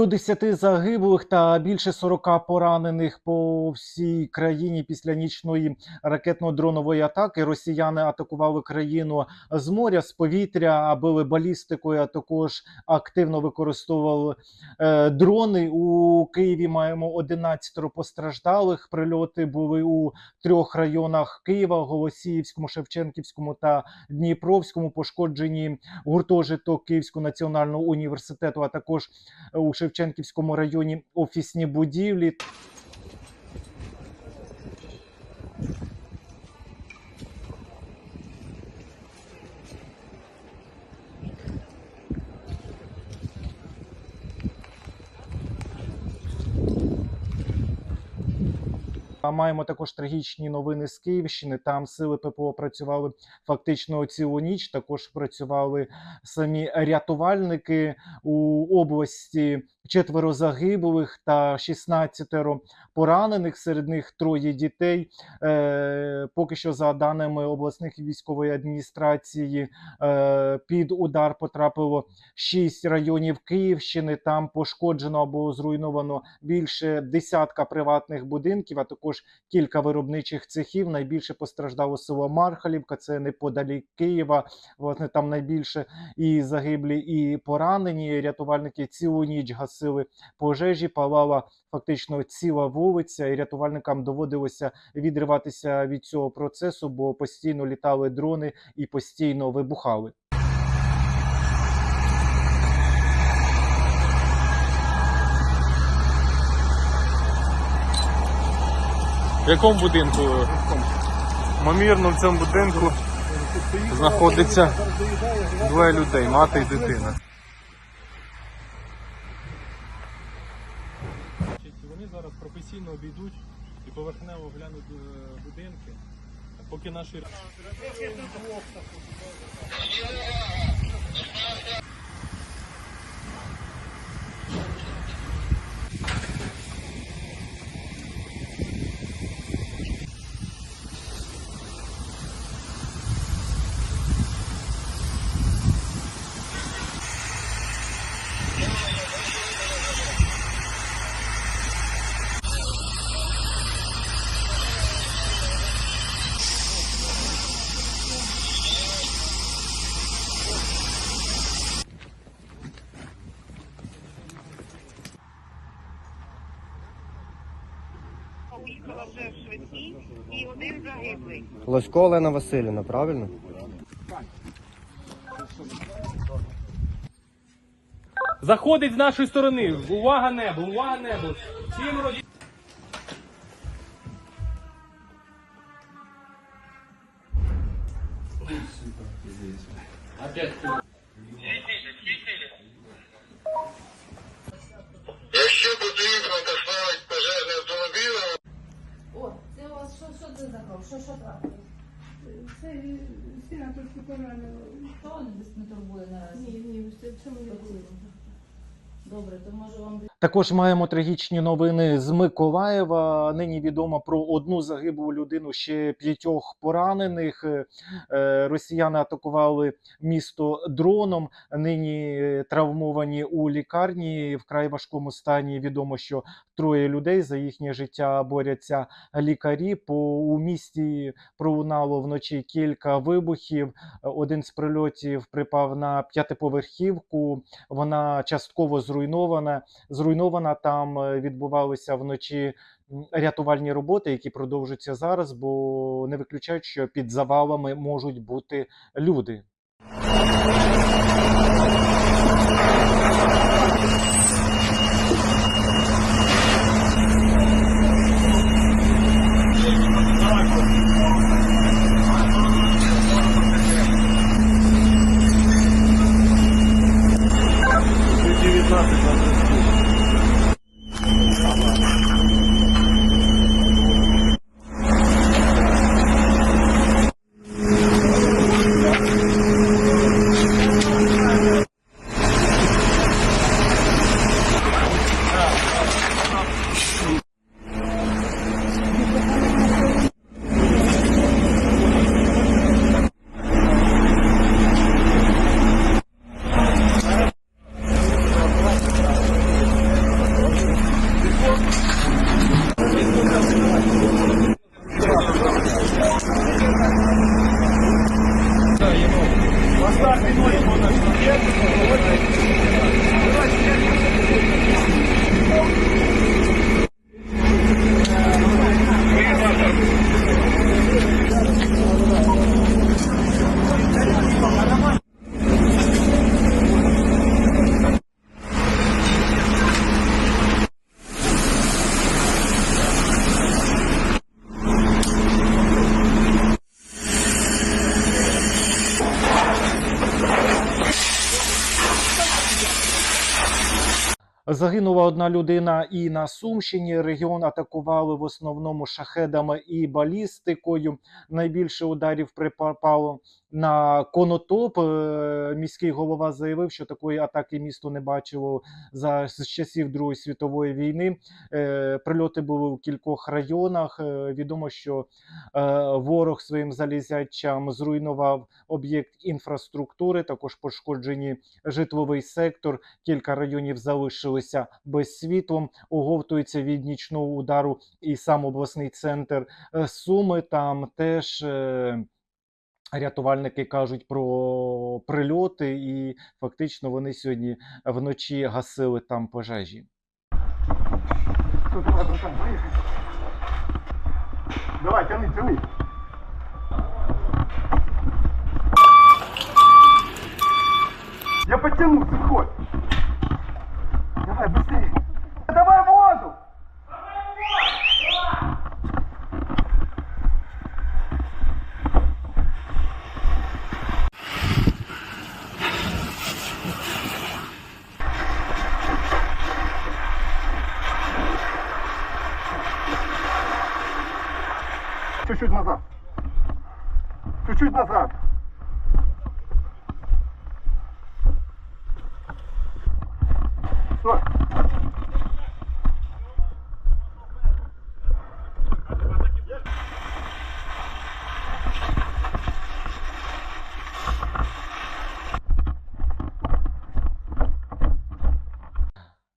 До 10 загиблих та більше 40 поранених по всій країні після нічної ракетно-дронової атаки. Росіяни атакували країну з моря, з повітря, били балістикою, а також активно використовували е, дрони. У Києві маємо 11 постраждалих. Прильоти були у трьох районах Києва: Голосіївському, Шевченківському та Дніпровському. Пошкоджені гуртожиток Київського національного університету, а також у Шевченківському районі офісні будівлі. Маємо також трагічні новини з Київщини. Там сили ППО працювали фактично цілу ніч. Також працювали самі рятувальники у області. Четверо загиблих та 16 поранених. Серед них троє дітей. Е, поки що, за даними обласних військової адміністрації, е, під удар потрапило 6 районів Київщини. Там пошкоджено або зруйновано більше десятка приватних будинків, а також кілька виробничих цехів. Найбільше постраждало село Мархалівка, це неподалік Києва. Власне, там найбільше і загиблі, і поранені. Рятувальники цілу ніч гасили пожежі, палала фактично ціла вулиця, і рятувальникам доводилося відриватися від цього процесу, бо постійно літали дрони і постійно вибухали. В якому будинку? Ймовірно, в цьому будинку знаходиться двоє людей, мати і дитина. Вони зараз професійно обійдуть і поверхнево глянуть е, будинки, поки наші Лосько Олена Васильівна, правильно? Заходить з нашої сторони. Увага небо, увага небо. Всім роді... Якщо потрібно доставити пожежний автомобіль, О, це у вас що, що це за кров? Що, що трапилось? Це сина трошки поранило. Хто вас не турбує наразі? Ні, ні, це, це моє було. Добре, то може вам Також маємо трагічні новини з Миколаєва. Нині відомо про одну загиблу людину, ще п'ятьох поранених. Е, Росіяни атакували місто дроном. Нині е, травмовані у лікарні вкрай важкому стані. Відомо, що троє людей за їхнє життя борються лікарі. По у місті пролунало вночі кілька вибухів. Один з прильотів припав на п'ятиповерхівку. Вона частково зруйнована зруйнована. Зруйнована там е, відбувалися вночі рятувальні роботи, які продовжуються зараз, бо не виключають, що під завалами можуть бути люди. Загинула одна людина і на Сумщині. Регіон атакували в основному шахедами і балістикою. Найбільше ударів припало на Конотоп. Е, Міський голова заявив, що такої атаки місто не бачило за часів Другої світової війни. Е, Прильоти були у кількох районах. Е, Відомо, що ворог своїм залізячам зруйнував об'єкт інфраструктури. Також пошкоджені житловий сектор. Кілька районів залишилися без світлом. Оговтується від нічного удару і сам обласний центр е, Суми. Там теж. е, Рятувальники кажуть про прильоти, і фактично вони сьогодні вночі гасили там пожежі. Давай, тяни, тяни. Я подтяну, заходь. Давай, Стой.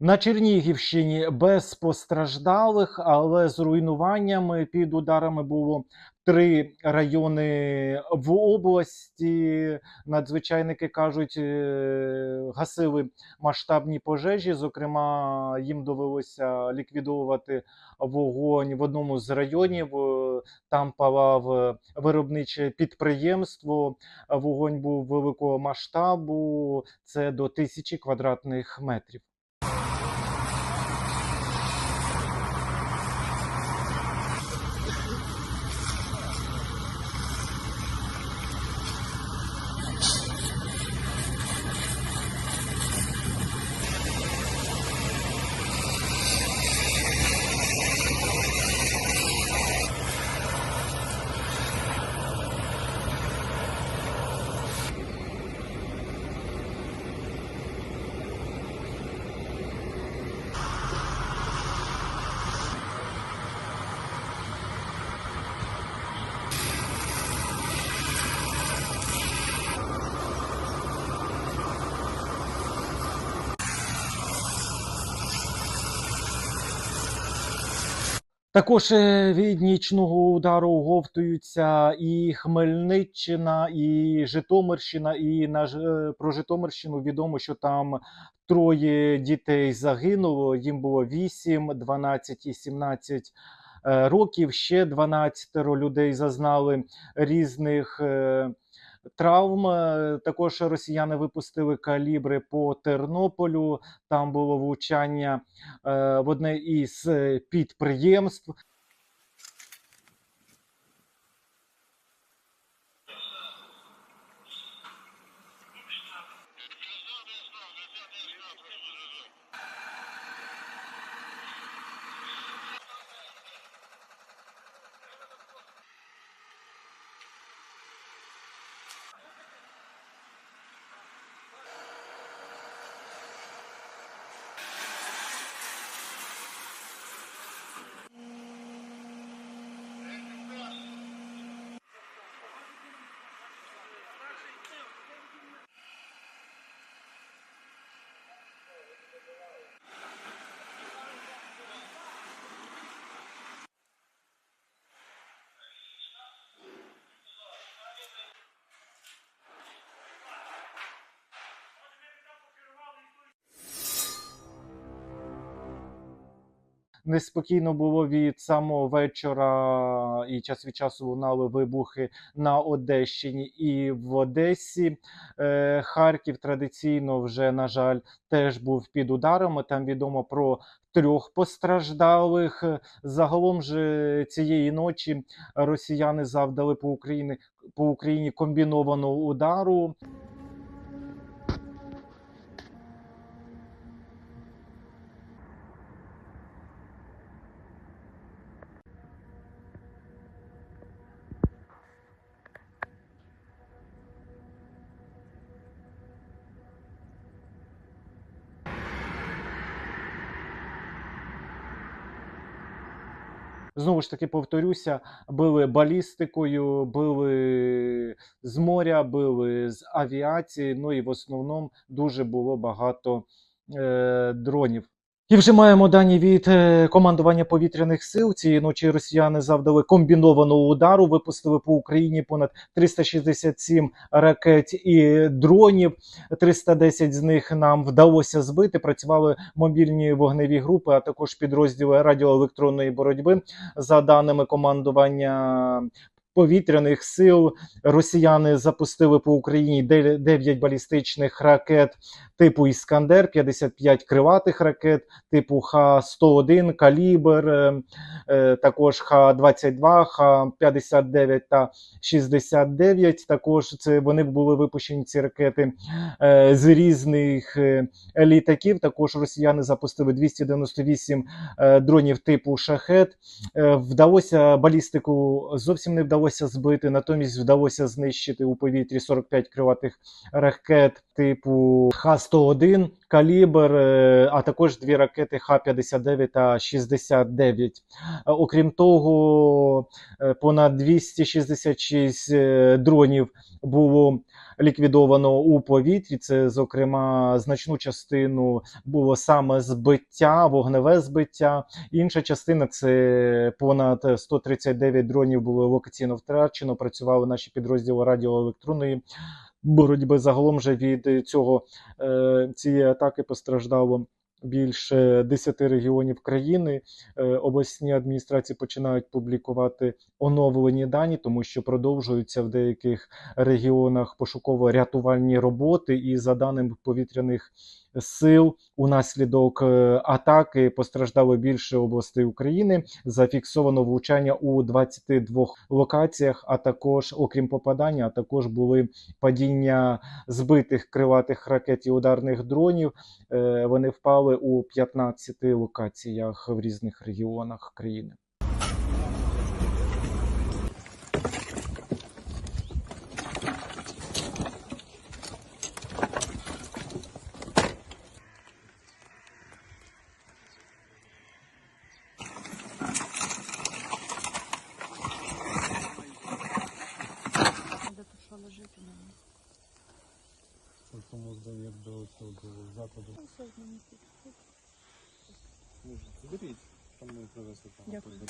На Чернігівщині без постраждалих, але з руйнуваннями під ударами було три райони в області. Надзвичайники кажуть, е, гасили масштабні пожежі. Зокрема, їм довелося ліквідовувати вогонь в одному з районів. Е, Там палав е, виробниче підприємство. Вогонь був великого масштабу. Це до тисячі квадратних метрів. Також е, від нічного удару оговтуються і Хмельниччина, і Житомирщина. І на Ж- е, про Житомирщину відомо, що там троє дітей загинуло. Їм було 8, 12 і 17 е, років. Ще 12 людей зазнали різних. Травм Е, також росіяни випустили калібри по Тернополю. Там було влучання е, в одне із е, підприємств. Неспокійно було від самого вечора, і час від часу лунали вибухи на Одещині і в Одесі. Е, Харків традиційно вже, на жаль, теж був під ударами. Там відомо про трьох постраждалих. Загалом же цієї ночі росіяни завдали по Україні по Україні комбінованого удару. Знову ж таки, повторюся, били балістикою, били з моря, били з авіації. Ну і в основному дуже було багато е, дронів. І вже маємо дані від е, командування повітряних сил. Цієї ночі росіяни завдали комбінованого удару, випустили по Україні понад 367 ракет і дронів. 310 з них нам вдалося збити. Працювали мобільні вогневі групи, а також підрозділи радіоелектронної боротьби. За даними командування повітряних сил, росіяни запустили по Україні 9 балістичних ракет типу Іскандер, 55 криватих ракет типу Х-101, Калібр, е, е, також Х-22, Х-59 та 69. Також це вони були випущені ці ракети е, з різних літаків. Також росіяни запустили 298 е, дронів типу Шахет. Вдалося балістику зовсім не вдалося збити, натомість вдалося знищити у повітрі 45 криватих ракет типу Х-101, Калібр, е, а також дві ракети Х-59 та 69. Е, Окрім того, е, понад 266 е, дронів було ліквідовано у повітрі. Це, зокрема, значну частину було саме збиття, вогневе збиття. Інша частина це понад 139 дронів було локаційно втрачено. Працювали наші підрозділи радіоелектронної боротьби. Загалом же від цього е, цієї атаки постраждало. Більше 10 регіонів країни Е, обласні адміністрації починають публікувати оновлені дані, тому що продовжуються в деяких регіонах пошуково-рятувальні роботи. І за даними повітряних сил, унаслідок е, атаки постраждало більше областей України. Зафіксовано влучання у 22 локаціях. А також, окрім попадання, а також були падіння збитих крилатих ракет і ударних дронів. Е, Вони впали у 15 локаціях в різних регіонах країни. як до цього до закладу. Беріть, там ми привезли. Дякую.